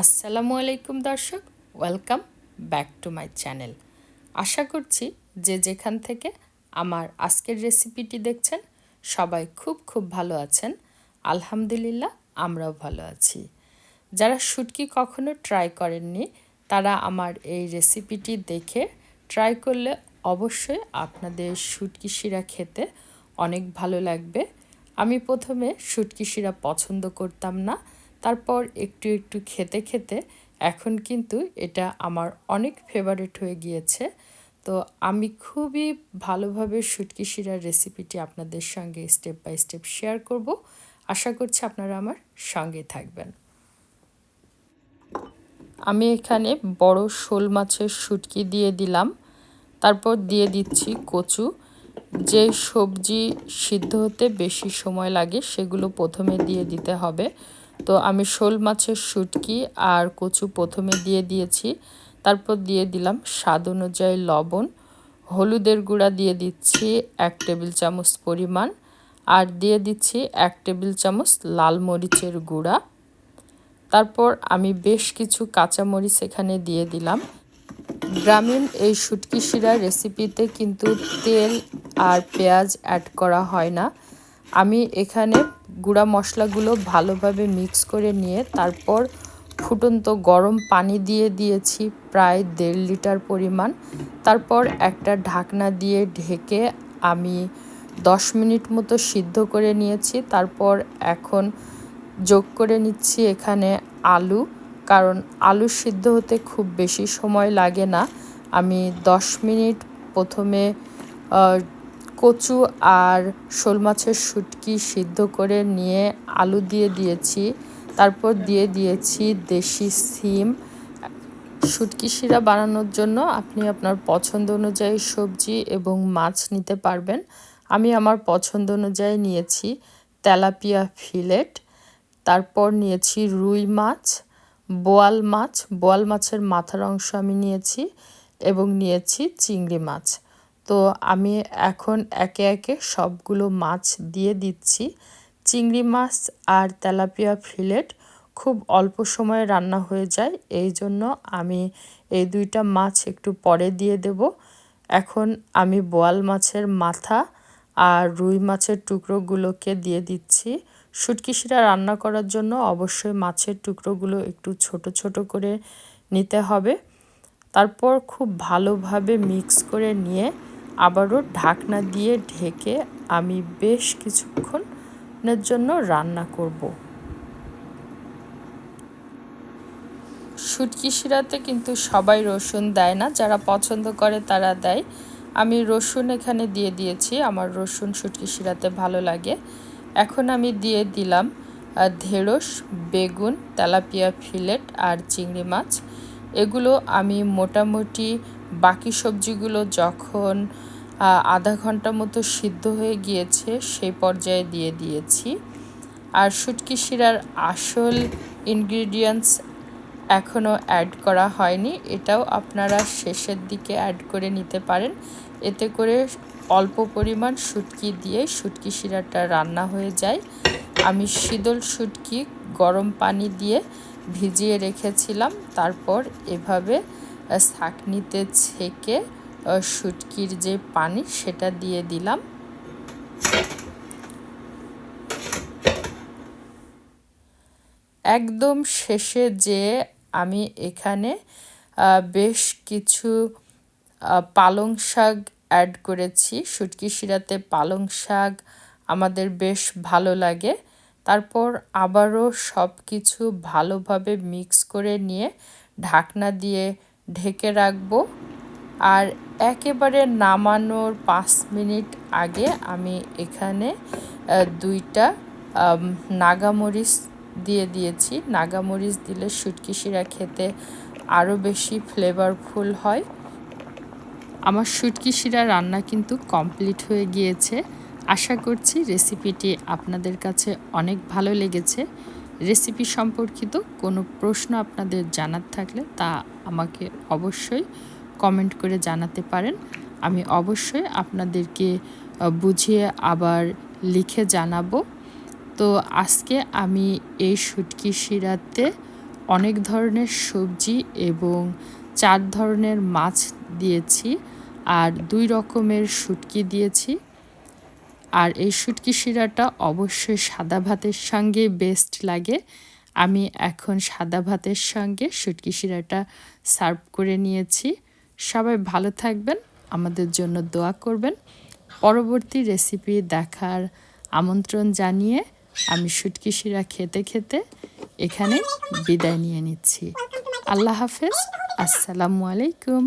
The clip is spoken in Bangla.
আসসালামু আলাইকুম দর্শক welcome back to my channel আশা করছি যে যেখান থেকে আমার আজকের রেসিপিটি দেখছেন, সবাই খুব খুব ভালো আছেন। আলহামদুলিল্লাহ, আমরাও ভালো আছি। যারা শুটকি কখনো ট্রাই করেননি, তারা আমার এই রেসিপিটি দেখে ট্রাই করলে অবশ্যই আপনাদের শুটকি শিরা খেতে অনেক ভালো লাগবে। আমি প্রথমে শুটকি শিরা পছন্দ করতাম না তারপর একটু একটু খেতে খেতে এখন কিন্তু এটা আমার অনেক ফেভারিট হয়ে গিয়েছে। তো আমি খুবই ভালোভাবে শুটকি শিরার রেসিপিটি আপনাদের সঙ্গে স্টেপ বাই স্টেপ শেয়ার করব। আশা করছি আপনারা আমার সঙ্গে থাকবেন। আমি এখানে বড় শোল মাছের শুটকি দিয়ে দিলাম। তারপর দিয়ে দিচ্ছি কচু। যে সবজি সিদ্ধ হতে বেশি সময় লাগে সেগুলো প্রথমে দিয়ে দিতে হবে। তো আমি শোল মাছের শুটকি আর কচু প্রথমে দিয়ে দিয়েছি। তারপর দিয়ে দিলাম স্বাদ অনুযায়ী লবণ। হলুদের গুঁড়া দিয়ে দিচ্ছি এক টেবিল চামচ পরিমাণ। আর দিয়ে দিচ্ছি এক টেবিল চামচ লাল মরিচের গুঁড়া। তারপর আমি বেশ কিছু কাঁচামরিচ এখানে দিয়ে দিলাম। গ্রামীণ এই শুটকি শিরা রেসিপিতে কিন্তু তেল আর পেঁয়াজ অ্যাড করা হয় না। আমি এখানে গুঁড়া মশলাগুলো ভালোভাবে মিক্স করে নিয়ে তারপর ফুটন্ত গরম পানি দিয়ে দিয়েছি প্রায় দেড় লিটার পরিমাণ। তারপর একটা ঢাকনা দিয়ে ঢেকে আমি দশ মিনিট মতো সিদ্ধ করে নিয়েছি। তারপর এখন যোগ করে নিচ্ছি এখানে আলু, কারণ আলু সিদ্ধ হতে খুব বেশি সময় লাগে না। আমি দশ মিনিট প্রথমে কচু আর শোল মাছের শুটকি সিদ্ধ করে নিয়ে আলু দিয়ে দিয়েছি। তারপর দিয়ে দিয়েছি দেশি সিম। শুটকি শিরা বানানোর জন্য আপনি আপনার পছন্দ অনুযায়ী সবজি এবং মাছ নিতে পারবেন। আমি আমার পছন্দ অনুযায়ী নিয়েছি তেলাপিয়া ফিলেট। তারপর নিয়েছি রুই মাছ, বোয়াল মাছ। বোয়াল মাছের মাথার অংশ আমি নিয়েছি এবং নিয়েছি চিংড়ি মাছ। তো আমি এখন একে একে সবগুলো মাছ দিয়ে দিচ্ছি। চিংড়ি মাছ আর তেলাপিয়া ফিলেট খুব অল্প সময়ে রান্না হয়ে যায়, এই জন্য আমি এই দুইটা মাছ একটু পরে দিয়ে দেব। এখন আমি বোয়াল মাছের মাথা আর রুই মাছের টুকরোগুলোকে দিয়ে দিচ্ছি। শুটকি শিরা রান্না করার জন্য অবশ্যই মাছের টুকরোগুলো একটু ছোট ছোট করে নিতে হবে। তারপর খুব ভালোভাবে মিক্স করে নিয়ে আবারও ঢাকনা দিয়ে ঢেকে আমি বেশ কিছুক্ষণের জন্য রান্না করব। শুটকি শিরাতে কিন্তু সবাই রসুন দেয় না, যারা পছন্দ করে তারা দেয়। আমি রসুন এখানে দিয়ে দিয়েছি, আমার রসুন শুটকি শিরাতে ভালো লাগে। এখন আমি দিয়ে দিলাম ঢেঁড়স, বেগুন, তেলাপিয়া ফিলেট আর চিংড়ি মাছ। এগুলো আমি মোটামুটি বাকি সবজিগুলো যখন আধা ঘণ্টা মতো সিদ্ধ হয়ে গিয়েছে সেই পর্যায়ে দিয়ে দিয়েছি। আর শুটকি শিরার আসল ইনগ্রিডিয়েন্টস এখনও অ্যাড করা হয়নি। এটাও আপনারা শেষের দিকে অ্যাড করে নিতে পারেন। এতে করে অল্প পরিমাণ শুটকি দিয়ে শুটকি শিরাটা রান্না হয়ে যায়। আমি শীতল শুটকি গরম পানি দিয়ে ভিজিয়ে রেখেছিলাম। তারপর এভাবে ছাঁকনিতে ছেঁকে শুটকির যে পানি সেটা দিয়ে দিলাম। একদম শেষে যে আমি এখানে বেশ কিছু পালং শাক অ্যাড করেছি। শুটকি শিরাতে পালং শাক আমাদের বেশ ভালো লাগে। তারপর আবারও সব কিছু ভালোভাবে মিক্স করে নিয়ে ঢাকনা দিয়ে ঢেকে রাখব। আর একেবারে নামানোর পাঁচ মিনিট আগে আমি এখানে দুইটা নাগামরিচ দিয়ে দিয়েছি। নাগামরিচ দিলে শুটকি শিরা খেতে আরও বেশি ফ্লেভারফুল হয়। আমার শুটকি শিরা রান্না কিন্তু কমপ্লিট হয়ে গিয়েছে। আশা করছি রেসিপিটি আপনাদের কাছে অনেক ভালো লেগেছে। রেসিপি সম্পর্কিত কোনো প্রশ্ন আপনাদের জানার থাকলে তা আমাকে অবশ্যই কমেন্ট করে জানাতে পারেন। আমি অবশ্যই আপনাদেরকে বুঝিয়ে আবার লিখে জানাব। তো আজকে আমি এই শুটকি শিরাতে অনেক ধরনের সবজি এবং চার ধরনের মাছ দিয়েছি আর দুই রকমের শুটকি দিয়েছি। আর এই শুটকি শিরাটা অবশ্যই সাদা ভাতের সঙ্গে বেস্ট লাগে। আমি এখন সাদা ভাতের সঙ্গে শুটকি শিরাটা সার্ভ করে নিয়েছি। সবাই ভালো থাকবেন, আমাদের জন্য দোয়া করবেন। পরবর্তী রেসিপি দেখার আমন্ত্রণ জানিয়ে আমি শুটকি শিরা খেতে খেতে এখানে বিদায় নিয়ে নিচ্ছি। আল্লাহ হাফেজ, আসসালামু আলাইকুম।